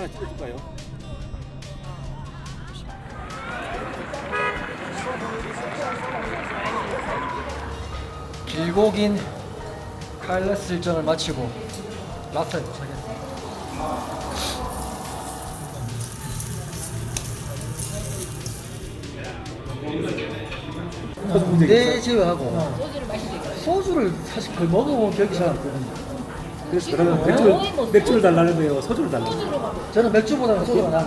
하나 찍어줄까요? 길고 긴 카일러스 일정을 마치고 라스트에 도착했습니다. 네 제외하고 소주를 사실 거의 먹어본 기억이 잘 안 나거든요. 그래서 그러면 맥주를, 맥주를 달라는 거예요? 소주를 달라는 거예요? 저는 맥주보다는 소주가 나아.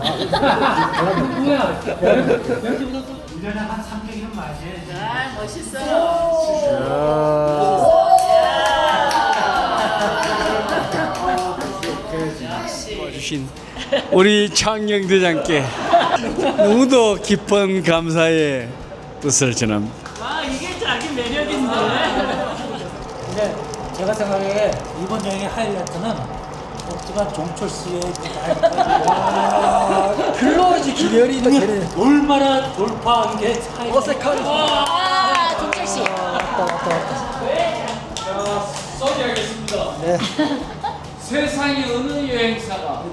주신 우리 창경대장께 너무도 깊은 감사의 뜻을 전합니다. 아 이게 자기 매력인데. 근데 제가 생각에 이번 여행의 하이라이트는 복지관 종철 씨의 글로지 기별이 되는 얼마나 돌파한 게 하이라이트. 어색한 아, 종철 씨. 세상에 어느 여행사가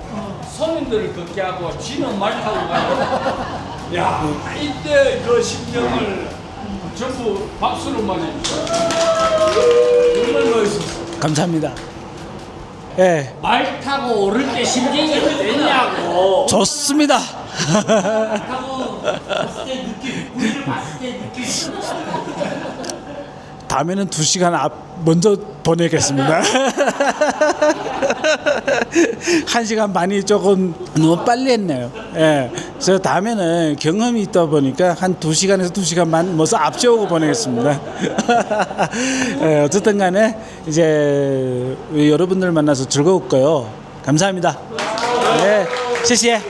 손님들을 걷게 하고 지는 말 타고 가요. 야 이때 그 심정을 전부 박수로 맞아주세요. 정말 멋있었어. 감사합니다. 예, 말 타고 오를 때 심정이 어땠냐고. 좋습니다. 타고 봤을 때 느낌, 우리를 봤을 때 느낌. 다음에는 두 시간 앞 먼저 보내겠습니다. 한 시간 반이 조금 너무 빨리 했네요. 예, 저 다음에는 경험이 있다 보니까 한 두 시간에서 두 시간 반 먼저 앞세우고 보내겠습니다. 예, 어쨌든 간에 이제 여러분들 만나서 즐거웠고요. 감사합니다. 네, 谢谢.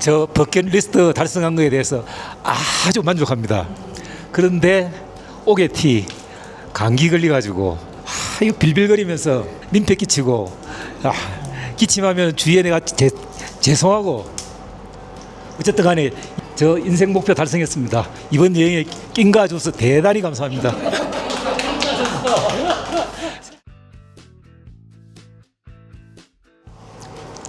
저 버킷리스트 달성한 거에 대해서 아주 만족합니다. 그런데 오게티 감기 걸려가지고 아, 이거 빌빌거리면서 민폐 끼치고 아, 기침하면 주위에 내가 제, 죄송하고 어쨌든 간에 저 인생 목표 달성했습니다. 이번 여행에 낀가 줘서 대단히 감사합니다.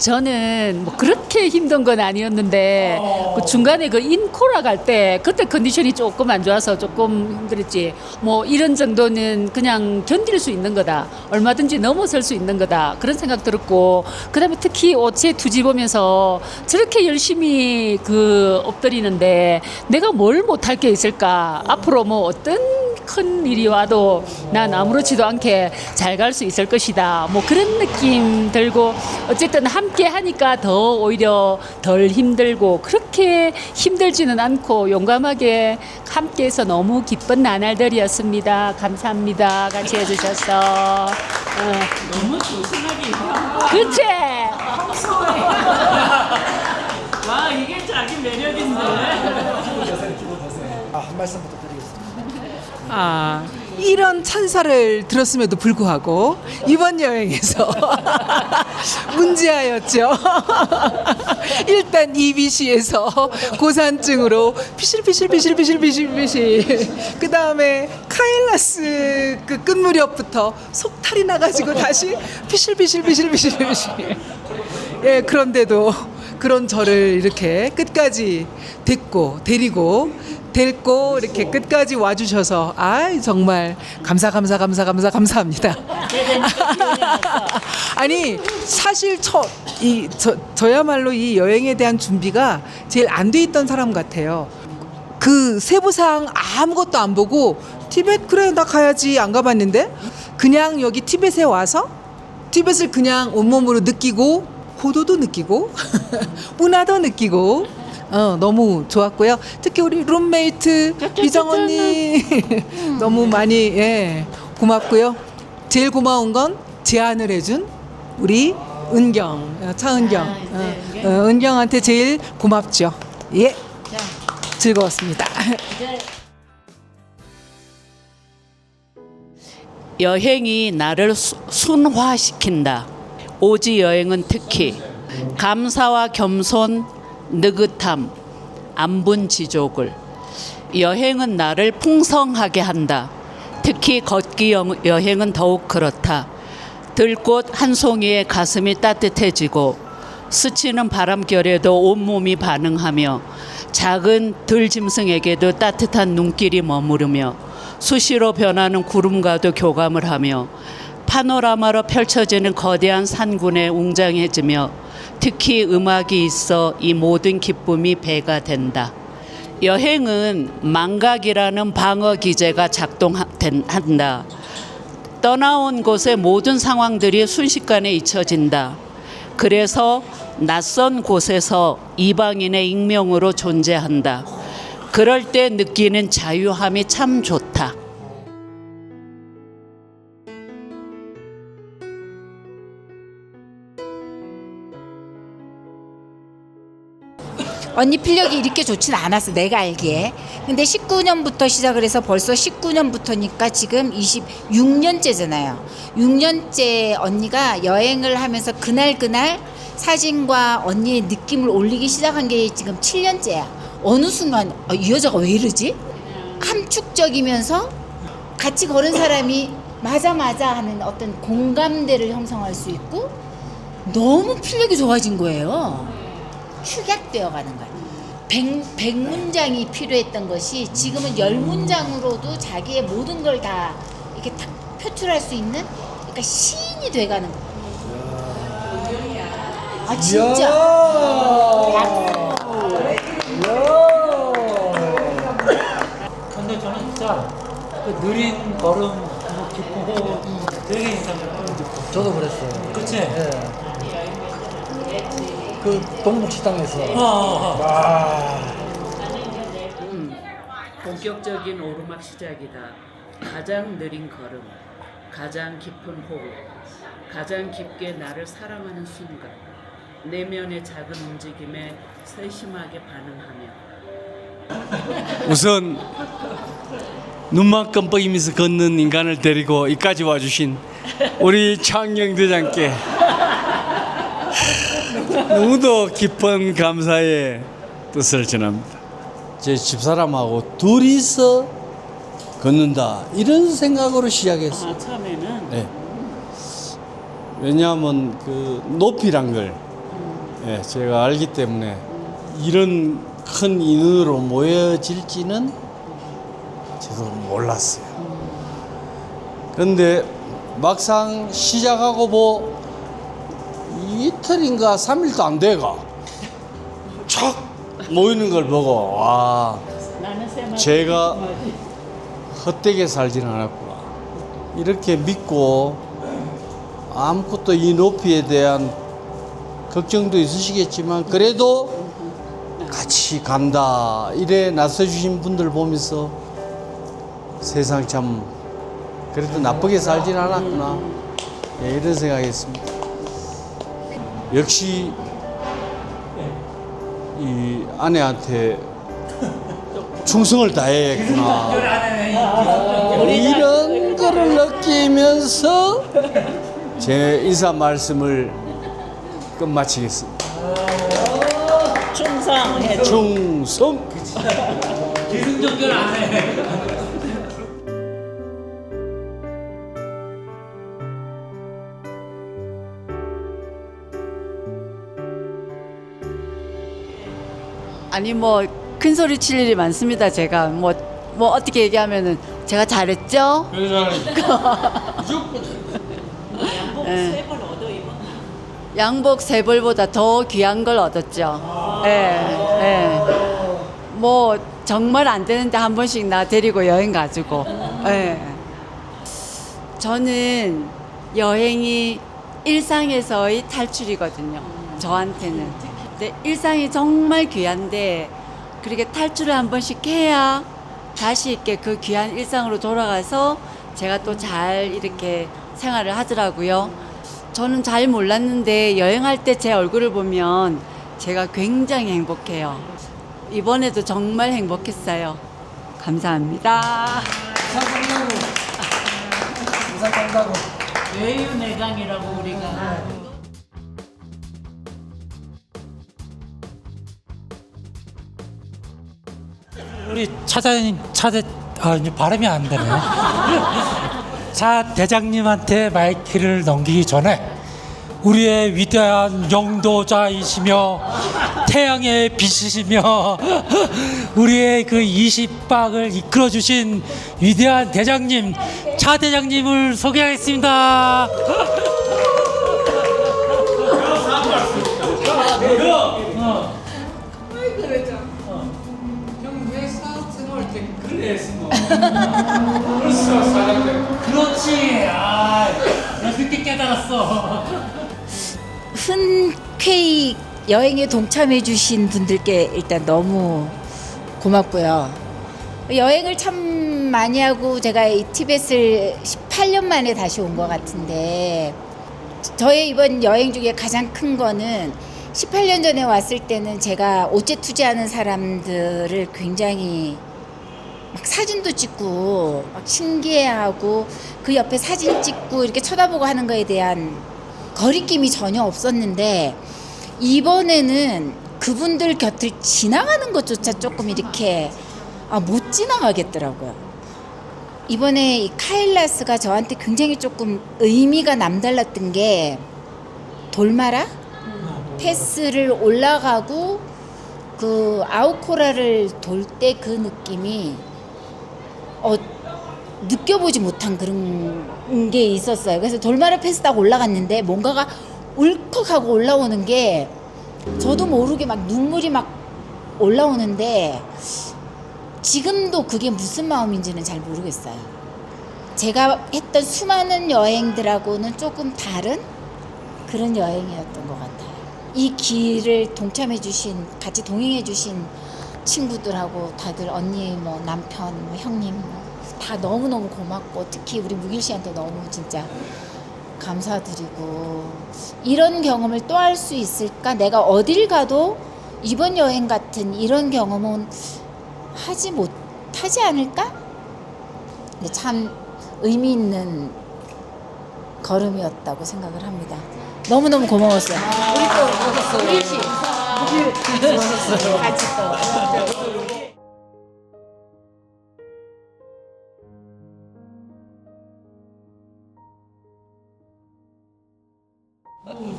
저는 뭐 그렇게 힘든 건 아니었는데 그 중간에 그 인코라 갈 때 그때 컨디션이 조금 안 좋아서 조금 힘들었지. 뭐 이런 정도는 그냥 견딜 수 있는 거다. 얼마든지 넘어설 수 있는 거다. 그런 생각 들었고 그다음에 특히 오체 보면서 저렇게 열심히 그 엎드리는데 내가 뭘 못할 게 있을까? 앞으로 뭐 어떤 큰 일이 와도 난 아무렇지도 않게 잘 갈 수 있을 것이다. 뭐 그런 느낌 들고 어쨌든 함께 하니까 더 오히려 덜 힘들고 그렇게 힘들지는 않고 용감하게 함께해서 너무 기쁜 나날들이었습니다. 감사합니다. 같이 해주셔서. 어, 너무 조심하게. 그치? 와 이게 자기 매력인데. 한 말씀부터 드리겠습니다. 아, 이런 찬사를 들었음에도 불구하고 이번 여행에서 문제하였죠. 일단 EBC에서 고산증으로 피실피실피실피실피실피실 그 다음에 카일라스 그 끝 무렵부터 속탈이 나가지고 다시 피실피실피실피실피실 예 그런데도 그런 저를 이렇게 끝까지 데리고 데리고 데리고 이렇게 끝까지 와주셔서 아 정말 감사 감사 감사 감사 감사합니다. 아니 사실 저이 저, 저야말로 이 여행에 대한 준비가 제일 안 돼 있던 사람 같아요. 그 세부사항 아무것도 안 보고 티벳 그래 나 가야지 안 가봤는데 그냥 여기 티벳에 와서 티벳을 그냥 온몸으로 느끼고 고도도 느끼고 문화도 느끼고 어, 너무 좋았고요. 특히 우리 룸메이트 미정 언니 너무 많이 예, 고맙고요. 제일 고마운 건 제안을 해준 우리 은경 어, 차은경 어, 어, 은경한테 제일 고맙죠. 예, 즐거웠습니다. 여행이 나를 수- 순화시킨다. 오지 여행은 특히 감사와 겸손, 느긋함, 안분 지족을 여행은 나를 풍성하게 한다. 특히 걷기 여- 여행은 더욱 그렇다. 들꽃 한 송이에 가슴이 따뜻해지고 스치는 바람결에도 온몸이 반응하며 작은 들짐승에게도 따뜻한 눈길이 머무르며 수시로 변하는 구름과도 교감을 하며 파노라마로 펼쳐지는 거대한 산군에 웅장해지며 특히 음악이 있어 이 모든 기쁨이 배가 된다. 여행은 망각이라는 방어 기제가 작동한다. 떠나온 곳의 모든 상황들이 순식간에 잊혀진다. 그래서 낯선 곳에서 이방인의 익명으로 존재한다. 그럴 때 느끼는 자유함이 참 좋다. 언니 필력이 이렇게 좋진 않았어 내가 알기에. 근데 19년부터 시작을 해서 벌써 19년부터니까 지금 26년째잖아요. 6년째 언니가 여행을 하면서 그날 그날 사진과 언니의 느낌을 올리기 시작한 게 지금 7년째야. 어느 순간 아, 이 여자가 왜 이러지? 함축적이면서 같이 걸은 사람이 맞아 맞아 하는 어떤 공감대를 형성할 수 있고 너무 필력이 좋아진 거예요 축약되어 가는 거야. 백, 백 문장이 필요했던 것이 지금은 열 문장으로도 자기의 모든 걸 다 이렇게 딱 표출할 수 있는 그러니까 시인이 돼 가는 거야. 아 진짜. 근데 저는 진짜 그 느린 걸음, 그 깊은 호흡 되게 인상 깊고. 저도 그랬어요. 그치? 예. 그 동북식당에서 어, 어, 어. 본격적인 오르막 시작이다. 가장 느린 걸음, 가장 깊은 호흡, 가장 깊게 나를 사랑하는 순간, 내면의 작은 움직임에 세심하게 반응하며 우선 눈만 깜빡이면서 걷는 인간을 데리고 이까지 와주신 우리 창영 대장께 너무도 깊은 감사의 뜻을 전합니다. 제 집사람하고 둘이서 걷는다 이런 생각으로 시작했어요. 아, 처음에는 네. 왜냐하면 그 높이란 걸 예, 제가 알기 때문에 이런 큰 인원으로 모여질지는 저도 몰랐어요. 그런데 막상 시작하고 뭐 이틀인가 삼일도 안 돼가 촥 모이는 걸 보고 와 제가 헛되게 살지는 않았구나. 이렇게 믿고 아무것도 이 높이에 대한 걱정도 있으시겠지만 그래도 같이 간다. 이래 나서주신 분들 보면서 세상 참 그래도 나쁘게 살진 않았구나. 예, 이런 생각했습니다. 역시 이 아내한테 충성을 다해야겠구나. 이런 거를 느끼면서 제 인사 말씀을 끝마치겠습니다. 충성해. 충성. 기승전결 안 해. 아니 뭐 큰 소리 칠 일이 많습니다. 제가 뭐 뭐 어떻게 얘기하면은 제가 잘했죠? 예. 양복 세 벌보다 더 귀한 걸 얻었죠. 예, 예. 뭐 정말 안 되는데 한 번씩 나 데리고 여행 가지고. 예. 저는 여행이 일상에서의 탈출이거든요. 저한테는. 근데 일상이 정말 귀한데 그렇게 탈출을 한 번씩 해야 다시 이렇게 그 귀한 일상으로 돌아가서 제가 또 잘 이렇게 생활을 하더라고요. 저는 잘 몰랐는데 여행할 때 제 얼굴을 보면 제가 굉장히 행복해요. 이번에도 정말 행복했어요. 감사합니다. 외유내강이라고 우리가. 우리 차장님, 차대 아, 이제 발음이 안 되네. 자, 대장님한테 마이크를 넘기기 전에 우리의 위대한 영도자이시며 태양의 빛이시며 우리의 그 20박을 이끌어 주신 위대한 대장님, 차 대장님을 소개하겠습니다. 그렇지. 아, 늦게 깨달았어. 흔쾌히 여행에 동참해 주신 분들께 일단 너무 고맙고요. 여행을 참 많이 하고 제가 이 티벳을 18년 만에 다시 온 것 같은데 저의 이번 여행 중에 가장 큰 거는 18년 전에 왔을 때는 제가 옷제 투자하는 사람들을 굉장히 막 사진도 찍고 막 신기해하고 그 옆에 사진 찍고 이렇게 쳐다보고 하는 거에 대한 거리낌이 전혀 없었는데 이번에는 그분들 곁을 지나가는 것조차 조금 이렇게 아, 못 지나가겠더라고요. 이번에 이 카일라스가 저한테 굉장히 조금 의미가 남달랐던 게 돌마라 패스를 올라가고 그 아우코라를 돌 때 그 느낌이 어 느껴보지 못한 그런 게 있었어요. 그래서 돌마라 패스 딱 올라갔는데 뭔가가 울컥하고 올라오는 게 저도 모르게 막 눈물이 막 올라오는데 지금도 그게 무슨 마음인지는 잘 모르겠어요. 제가 했던 수많은 여행들하고는 조금 다른 그런 여행이었던 것 같아요. 이 길을 동참해 주신, 같이 동행해 주신 친구들하고 다들 언니, 뭐 남편, 뭐 형님 뭐 다 너무 너무 고맙고 특히 우리 무길 씨한테 너무 진짜 감사드리고 이런 경험을 또 할 수 있을까? 내가 어딜 가도 이번 여행 같은 이런 경험은 하지 못하지 않을까? 근데 참 의미 있는 걸음이었다고 생각을 합니다. 너무너무 고마웠어요. 우리 또 무길 씨. 같이 또.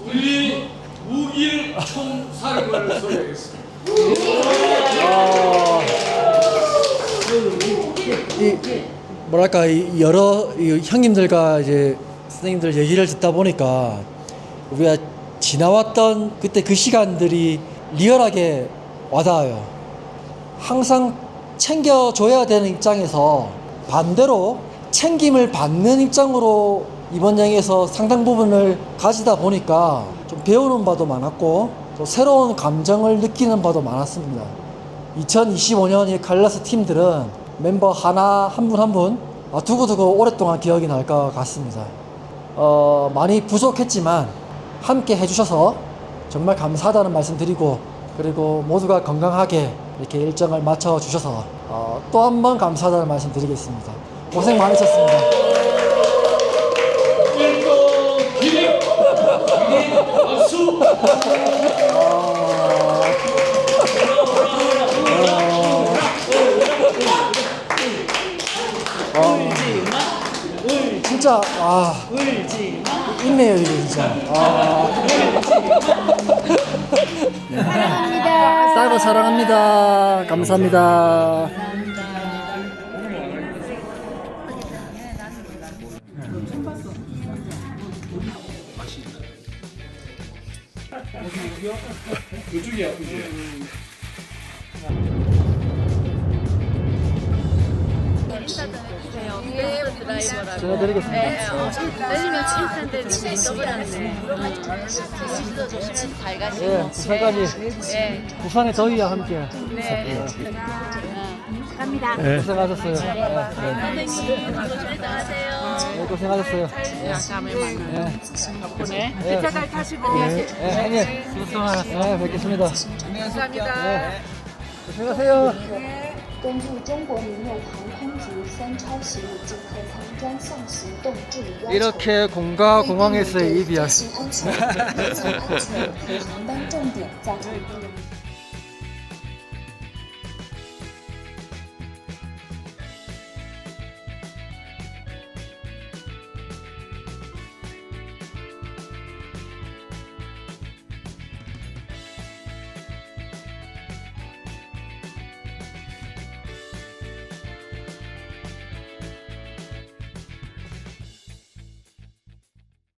우리 우길 총사령관을 소개하겠습니다. 이 뭐랄까 이 여러 이 형님들과 이제 선생님들 얘기를 듣다 보니까 우리가 지나왔던 그때 그 시간들이 리얼하게 와닿아요. 항상 챙겨줘야 되는 입장에서 반대로 챙김을 받는 입장으로 이번 여행에서 상당 부분을 가지다 보니까 좀 배우는 바도 많았고 또 새로운 감정을 느끼는 바도 많았습니다. 2025년 이 칼라스 팀들은 멤버 하나 한 분 한 분 두고두고 오랫동안 기억이 날 것 같습니다. 어, 많이 부족했지만 함께 해주셔서 정말 감사하다는 말씀 드리고 그리고 모두가 건강하게 이렇게 일정을 맞춰 주셔서 어, 또 한 번 감사하다는 말씀 드리겠습니다. 고생 많으셨습니다. 박수. 진짜 아 있네요 이게 진짜 아. 사랑합니다 사이버 사랑합니다 감사합니다 그쪽이야, 그지? 전화 드리겠습니다 내리면 인스타인데 진짜 떠버렸네. 조심도 조심해서 잘 가시고. 예 부산까지 예. 부산의 더위와 함께 네. 갑니다 고생하셨어요 네, 선생님 조심해서 가세요. 네, 고생하셨어요 다음에 만나요. 네. 덕분에. 예. 기차 잘 타시고. 네, 네, 형님 고생하셨어요 네, 뵙겠습니다 감사합니다. 네. 고생하세요 根据中国民用航空局三超食物进口舱专项行动治理要求， 이렇게 공가 공항에서의 이별 飞行安全、飞行安全和航班重点在航空。